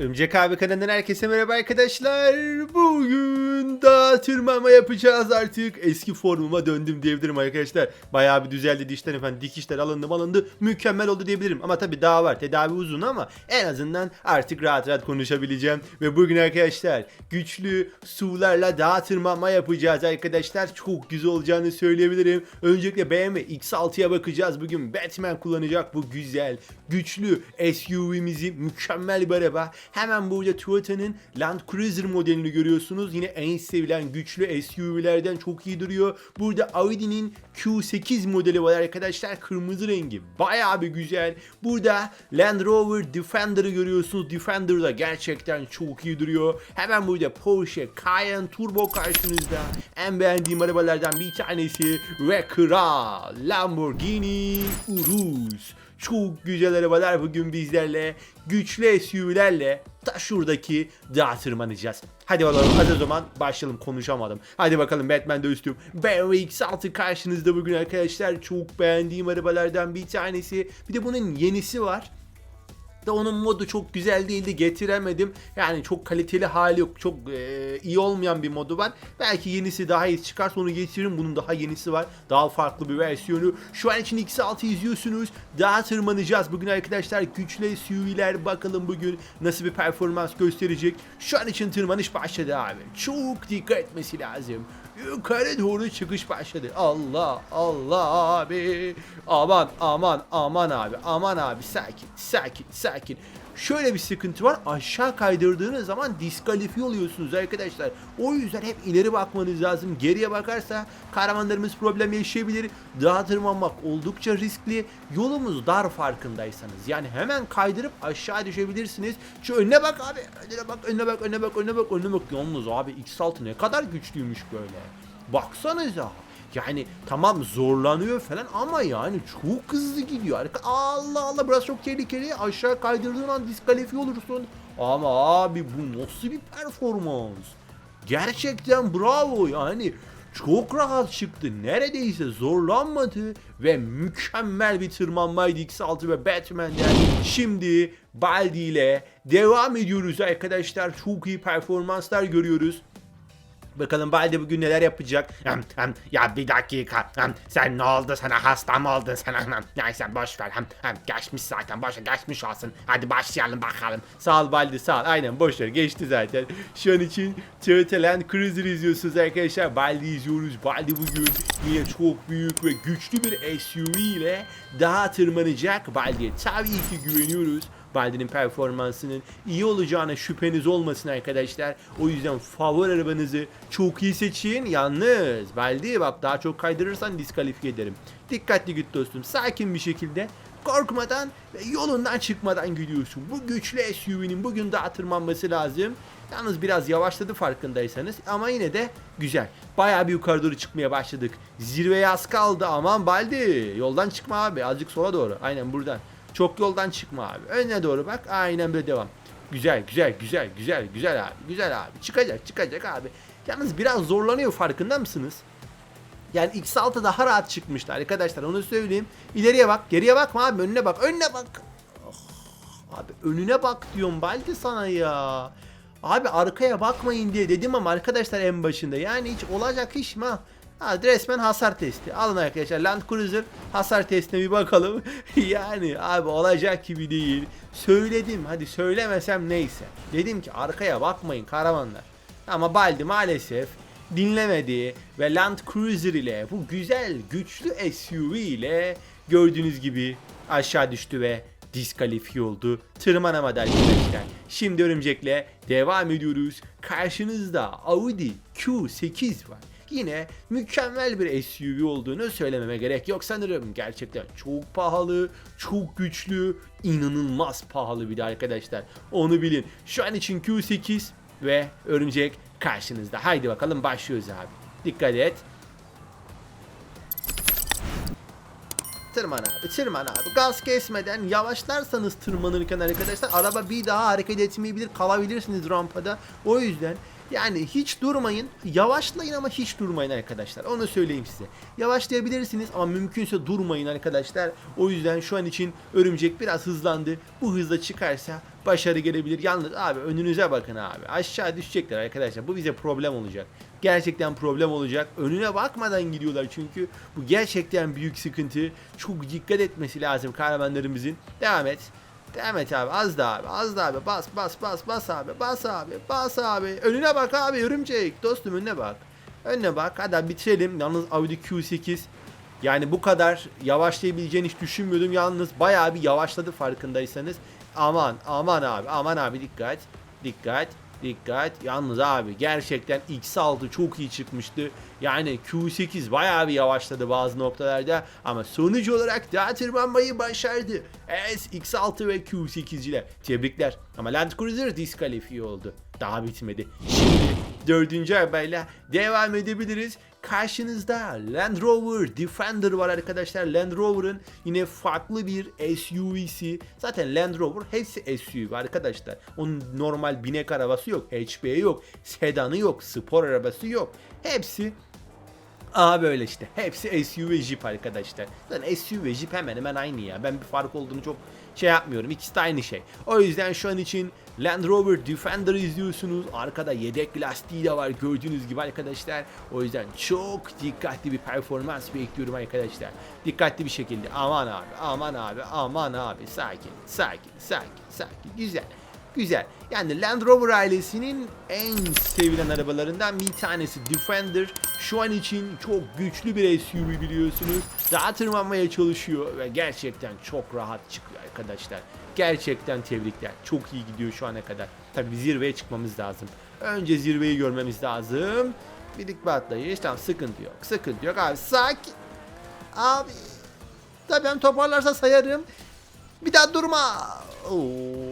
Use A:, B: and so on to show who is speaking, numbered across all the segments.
A: Örümcek abi kanalından herkese merhaba arkadaşlar. Bugün dağ tırmanma yapacağız artık. Eski formuma döndüm diyebilirim arkadaşlar. Bayağı bir düzeldi dişler efendim. Dikişler alındı alındı. Mükemmel oldu diyebilirim. Ama tabii daha var. Tedavi uzun ama en azından artık rahat rahat konuşabileceğim. Ve bugün arkadaşlar güçlü sularla dağ tırmanma yapacağız arkadaşlar. Çok güzel olacağını söyleyebilirim. Öncelikle BMW X6'ya bakacağız. Bugün Batman kullanacak bu güzel, güçlü SUV'mizi mükemmel bir araba. Hemen burada Toyota'nın Land Cruiser modelini görüyorsunuz. Yine en sevilen güçlü SUV'lerden çok iyi duruyor. Burada Audi'nin Q8 modeli var arkadaşlar. Kırmızı rengi. Bayağı bir güzel. Burada Land Rover Defender'ı görüyorsunuz. Defender da gerçekten çok iyi duruyor. Hemen burada Porsche Cayenne Turbo karşınızda. En beğendiğim arabalardan bir tanesi ve kral Lamborghini Urus. Çok güzel arabalar bugün bizlerle. Güçlü SUV'lerle ta şuradaki dağa tırmanacağız. Hadi bakalım hadi o zaman başlayalım konuşamadım. Hadi bakalım Batman üstüm. BMW X6 karşınızda bugün arkadaşlar. Çok beğendiğim arabalardan bir tanesi. Bir de bunun yenisi var da onun modu çok güzel değildi getiremedim. Yani çok kaliteli hali yok. Çok e, iyi olmayan bir modu var. Belki yenisi daha iyi çıkarsa onu getiririm. Bunun daha yenisi var. Daha farklı bir versiyonu. Şu an için X6 izliyorsunuz. Daha tırmanacağız. Bugün arkadaşlar güçlü SUV'ler bakalım bugün nasıl bir performans gösterecek. Şu an için tırmanış başladı abi. Çok dikkat etmesi lazım. Yukarı doğru çıkış başladı. Allah Allah abi. Aman aman aman abi. Aman abi sakin sakin sakin. Şöyle bir sıkıntı var. Aşağı kaydırdığınız zaman diskalifiye oluyorsunuz arkadaşlar. O yüzden hep ileri bakmanız lazım. Geriye bakarsa kahramanlarımız problem yaşayabilir. Dağa tırmanmak oldukça riskli. Yolumuz dar farkındaysanız. Yani hemen kaydırıp aşağı düşebilirsiniz. Şu önüne bak abi. Önüne bak, önüne bak, önüne bak, önüne bak, önüne bak. Yalnız abi X6 ne kadar güçlüymüş böyle. Baksanıza. Yani tamam zorlanıyor falan ama yani çok hızlı gidiyor. Allah Allah burası çok tehlikeli. Aşağı kaydırdığın an diskalifiye olursun. Ama abi bu nasıl bir performans? Gerçekten bravo yani. Çok rahat çıktı. Neredeyse zorlanmadı ve mükemmel bir tırmanmaydı X6 ve Batman'den. Şimdi Baldi ile devam ediyoruz arkadaşlar. Çok iyi performanslar görüyoruz. Bakalım Balde bugün neler yapacak? Ya bir dakika. Sen ne oldu sana hasta mı oldun sen? Neyse boş ver. Hem, hem, geçmiş zaten boş geçmiş olsun. Hadi başlayalım bakalım. Sağ ol Balde sağ ol. Aynen boş ver geçti zaten. Şu an için Toyota Land Cruiser izliyorsunuz arkadaşlar. Balde izliyoruz. Balde bugün yine çok büyük ve güçlü bir SUV ile daha tırmanacak. Balde'ye tabii ki güveniyoruz. Baldi'nin performansının iyi olacağına şüpheniz olmasın arkadaşlar. O yüzden favori arabanızı çok iyi seçin. Yalnız Baldi bak daha çok kaydırırsan diskalifiye ederim. Dikkatli git dostum. Sakin bir şekilde korkmadan ve yolundan çıkmadan gidiyorsun. Bu güçlü SUV'nin bugün daha tırmanması lazım. Yalnız biraz yavaşladı farkındaysanız ama yine de güzel. Bayağı bir yukarı doğru çıkmaya başladık. Zirveye az kaldı aman Baldi. Yoldan çıkma abi azıcık sola doğru. Aynen buradan. Çok yoldan çıkma abi. Önüne doğru bak. Aynen böyle devam. Güzel güzel güzel güzel güzel abi. Güzel abi. Çıkacak çıkacak abi. Yalnız biraz zorlanıyor farkında mısınız? Yani X6 daha rahat çıkmıştı arkadaşlar onu söyleyeyim. İleriye bak geriye bakma abi önüne bak önüne bak. Oh, abi önüne bak diyorum Baldi sana ya. Abi arkaya bakmayın diye dedim ama arkadaşlar en başında yani hiç olacak iş mi ha? Ha, resmen hasar testi. Alın arkadaşlar Land Cruiser hasar testine bir bakalım. yani abi olacak gibi değil. Söyledim hadi söylemesem neyse. Dedim ki arkaya bakmayın karavanlar. Ama Baldi maalesef dinlemedi ve Land Cruiser ile bu güzel güçlü SUV ile gördüğünüz gibi aşağı düştü ve diskalifiye oldu. Tırmanamadı arkadaşlar. Şimdi örümcekle devam ediyoruz. Karşınızda Audi Q8 var. Yine mükemmel bir SUV olduğunu söylememe gerek yok sanırım. Gerçekten çok pahalı, çok güçlü, inanılmaz pahalı bir de arkadaşlar. Onu bilin. Şu an için Q8 ve örümcek karşınızda. Haydi bakalım başlıyoruz abi. Dikkat et. Tırman abi tırman abi gaz kesmeden yavaşlarsanız tırmanırken arkadaşlar araba bir daha hareket etmeyebilir kalabilirsiniz rampada o yüzden Yani hiç durmayın. Yavaşlayın ama hiç durmayın arkadaşlar. Onu söyleyeyim size. Yavaşlayabilirsiniz ama mümkünse durmayın arkadaşlar. O yüzden şu an için örümcek biraz hızlandı. Bu hızla çıkarsa başarı gelebilir. Yalnız abi önünüze bakın abi. Aşağı düşecekler arkadaşlar. Bu bize problem olacak. Gerçekten problem olacak. Önüne bakmadan gidiyorlar çünkü. Bu gerçekten büyük sıkıntı. Çok dikkat etmesi lazım kahramanlarımızın. Devam et. Devam et abi az da abi az da abi. Bas bas bas bas abi bas abi bas abi. Önüne bak abi örümcek. Dostum önüne bak. Önüne bak hadi bitirelim. Yalnız Audi Q8 yani bu kadar yavaşlayabileceğini hiç düşünmüyordum. Yalnız bayağı bir yavaşladı farkındaysanız. Aman aman abi aman abi dikkat dikkat dikkat yalnız abi gerçekten X6 çok iyi çıkmıştı yani Q8 bayağı bir yavaşladı bazı noktalarda ama sonuç olarak daha tırmanmayı başardı. Evet X6 ve Q8'ciler. Tebrikler. Ama Land Cruiser diskalifiye oldu. Daha bitmedi. Şimdi dördüncü arabayla devam edebiliriz. Karşınızda Land Rover Defender var arkadaşlar. Land Rover'ın yine farklı bir SUV'si. Zaten Land Rover hepsi SUV arkadaşlar. Onun normal binek arabası yok. HB yok. Sedanı yok. Spor arabası yok. Hepsi Aha böyle işte. Hepsi SUV Jeep arkadaşlar. Zaten SUV Jeep hemen hemen aynı ya. Ben bir fark olduğunu çok şey yapmıyorum. İkisi de aynı şey. O yüzden şu an için Land Rover Defender izliyorsunuz. Arkada yedek lastiği de var gördüğünüz gibi arkadaşlar. O yüzden çok dikkatli bir performans bekliyorum arkadaşlar. Dikkatli bir şekilde. Aman abi, aman abi, aman abi. Sakin, sakin, sakin, sakin. Güzel. Güzel. Yani Land Rover ailesinin en sevilen arabalarından bir tanesi Defender. Şu an için çok güçlü bir SUV biliyorsunuz. Daha tırmanmaya çalışıyor ve gerçekten çok rahat çıkıyor arkadaşlar. Gerçekten tebrikler. Çok iyi gidiyor şu ana kadar. Tabii zirveye çıkmamız lazım. Önce zirveyi görmemiz lazım. Birlik bir atlayış. Tamam sıkıntı yok. Sıkıntı yok abi. Sakin. Abi. Tabii ben toparlarsa sayarım. Bir daha durma.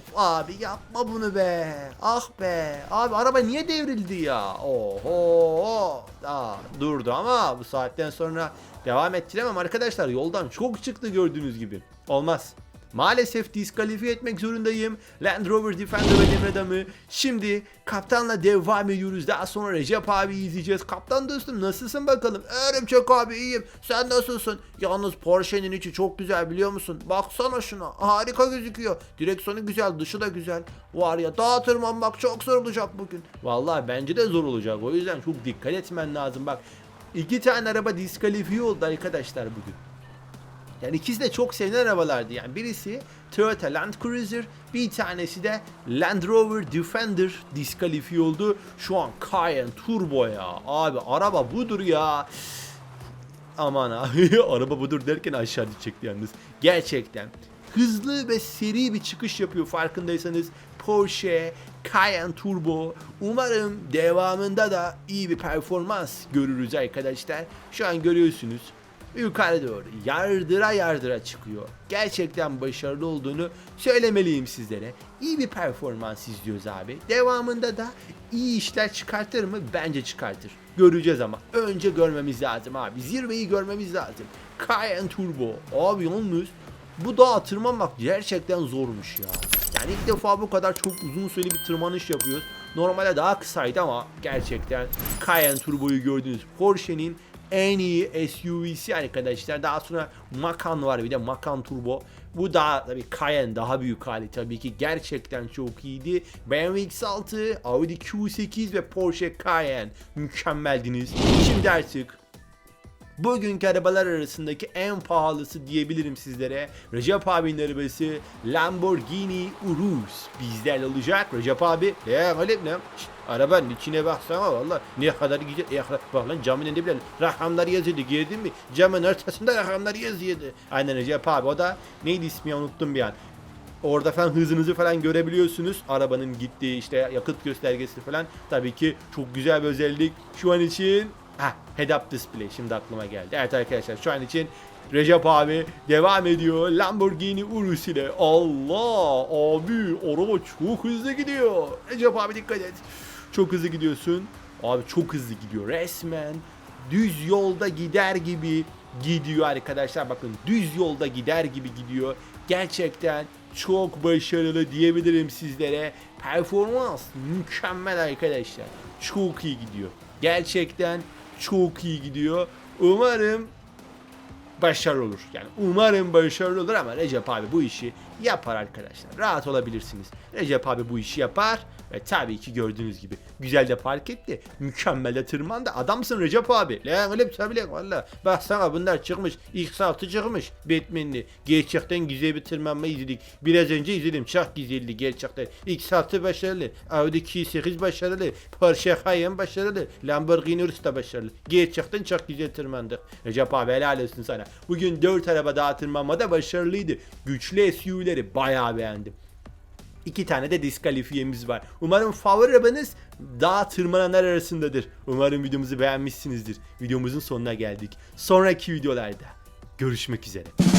A: Of abi yapma bunu be. Ah be. Abi araba niye devrildi ya? Oho. Aa, durdu ama bu saatten sonra devam ettiremem arkadaşlar. Yoldan çok çıktı gördüğünüz gibi. Olmaz. Maalesef diskalifiye etmek zorundayım. Land Rover Defender ve Demir Adam'ı. Şimdi kaptanla devam ediyoruz. Daha sonra Recep abi izleyeceğiz. Kaptan dostum nasılsın bakalım? Örümcek abi iyiyim. Sen nasılsın? Yalnız Porsche'nin içi çok güzel biliyor musun? Baksana şuna. Harika gözüküyor. Direksiyonu güzel, dışı da güzel. Var ya dağa tırmanmak çok zor olacak bugün. Vallahi bence de zor olacak. O yüzden çok dikkat etmen lazım. Bak iki tane araba diskalifiye oldu arkadaşlar bugün. Yani ikisi de çok sevilen arabalardı. Yani birisi Toyota Land Cruiser, bir tanesi de Land Rover Defender diskalifiye oldu. Şu an Cayenne Turbo ya. Abi araba budur ya. Aman abi araba budur derken aşağı düşecekti yalnız. Gerçekten hızlı ve seri bir çıkış yapıyor farkındaysanız. Porsche Cayenne Turbo. Umarım devamında da iyi bir performans görürüz arkadaşlar. Şu an görüyorsunuz yukarı doğru yardıra yardıra çıkıyor. Gerçekten başarılı olduğunu söylemeliyim sizlere. İyi bir performans izliyoruz abi. Devamında da iyi işler çıkartır mı? Bence çıkartır. Göreceğiz ama. Önce görmemiz lazım abi. Zirveyi görmemiz lazım. Cayenne Turbo. Abi yalnız bu dağa tırmanmak gerçekten zormuş ya. Yani ilk defa bu kadar çok uzun süreli bir tırmanış yapıyoruz. Normalde daha kısaydı ama gerçekten Cayenne Turbo'yu gördünüz. Porsche'nin en iyi SUV'si arkadaşlar. Daha sonra Macan var bir de Macan Turbo. Bu daha tabii Cayenne daha büyük hali tabii ki gerçekten çok iyiydi. BMW X6, Audi Q8 ve Porsche Cayenne mükemmeldiniz. Şimdi artık Bugünkü arabalar arasındaki en pahalısı diyebilirim sizlere. Recep abinin arabası Lamborghini Urus bizlerle olacak. Recep abi ya Galip ne? Arabanın içine baksana valla ne kadar güzel. Ya, bak lan camın önünde bile rakamlar yazıyordu gördün mü? Camın ortasında rakamlar yazıyordu. Aynen Recep abi o da neydi ismi unuttum bir an. Orada falan hızınızı falan görebiliyorsunuz. Arabanın gittiği işte yakıt göstergesi falan. Tabii ki çok güzel bir özellik. Şu an için Ha, head up display şimdi aklıma geldi. Evet arkadaşlar şu an için Recep abi devam ediyor Lamborghini Urus ile. Allah abi araba çok hızlı gidiyor. Recep abi dikkat et. Çok hızlı gidiyorsun. Abi çok hızlı gidiyor resmen. Düz yolda gider gibi gidiyor arkadaşlar. Bakın düz yolda gider gibi gidiyor. Gerçekten çok başarılı diyebilirim sizlere. Performans mükemmel arkadaşlar. Çok iyi gidiyor. Gerçekten çok iyi gidiyor. Umarım başarılı olur. Yani umarım başarılı olur ama Recep abi bu işi yapar arkadaşlar. Rahat olabilirsiniz. Recep abi bu işi yapar ve tabii ki gördüğünüz gibi güzel de park etti. Mükemmel de tırmandı. Adamsın Recep abi. Lan öyle tabii lan valla. Baksana bunlar çıkmış. X6 çıkmış. Batman'li. Gerçekten güzel bir tırmanma izledik. Biraz önce izledim. Çok güzeldi gerçekten. X6 başarılı. Audi Q8 başarılı. Porsche Cayenne başarılı. Lamborghini Urus da başarılı. Gerçekten çok güzel tırmandık. Recep abi helal olsun sana. Bugün 4 araba daha tırmanmada başarılıydı. Güçlü SUV'leri bayağı beğendim. İki tane de diskalifiyemiz var. Umarım favori arabanız daha tırmananlar arasındadır. Umarım videomuzu beğenmişsinizdir. Videomuzun sonuna geldik. Sonraki videolarda görüşmek üzere.